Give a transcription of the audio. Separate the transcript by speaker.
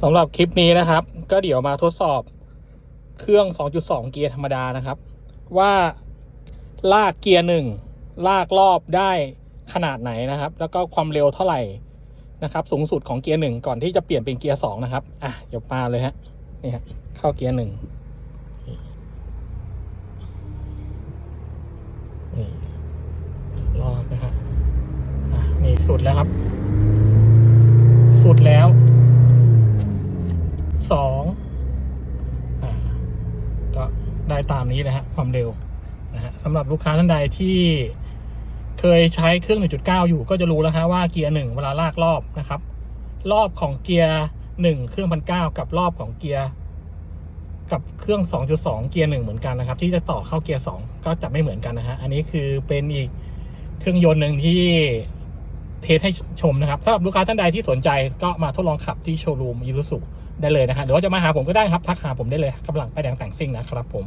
Speaker 1: สำหรับคลิปนี้นะครับ ก็เดี๋ยวมาทดสอบเครื่อง 2.2 เกียร์ธรรมดานะครับ ว่าลากเกียร์หนึ่งลากรอบได้ขนาดไหนนะครับ แล้วก็ความเร็วเท่าไหร่นะครับ สูงสุดของเกียร์หนึ่งก่อนที่จะเปลี่ยนเป็นเกียร์สองนะครับอะเดี๋ยวมาเลยฮะนี่ฮะเข้าเกียร์หนึ่งนี่รอนะฮะอะนี่สุดแล้วครับ สุดแล้ว สองก็ได้ตามนี้นะฮะความเร็วนะฮะสำหรับลูกค้าท่านใดที่เคยใช้เครื่อง 1.9 อยู่ก็จะรู้แล้วฮะว่าเกียร์หนึ่งเวลาลากรอบนะครับ รอบของเกียร์หนึ่งเครื่องพันเก้ากับรอบของเกียร์ กับเครื่อง 2.2 เกียร์หนึ่งเหมือนกันนะครับ ที่จะต่อเข้าเกียร์ 2 ก็จะไม่เหมือนกันนะฮะอันนี้คือเป็นอีกเครื่องยนต์หนึ่งที่ เทสให้ชมนะครับสำหรับลูกค้าท่านใดที่สนใจก็มาทดลองขับที่โชว์รูมยูรุสุได้เลยนะฮะหรือว่าจะมาหาผมก็ได้ครับทักหาผมได้เลยกำลังไปแดงแต่งซิ่งนะครับผม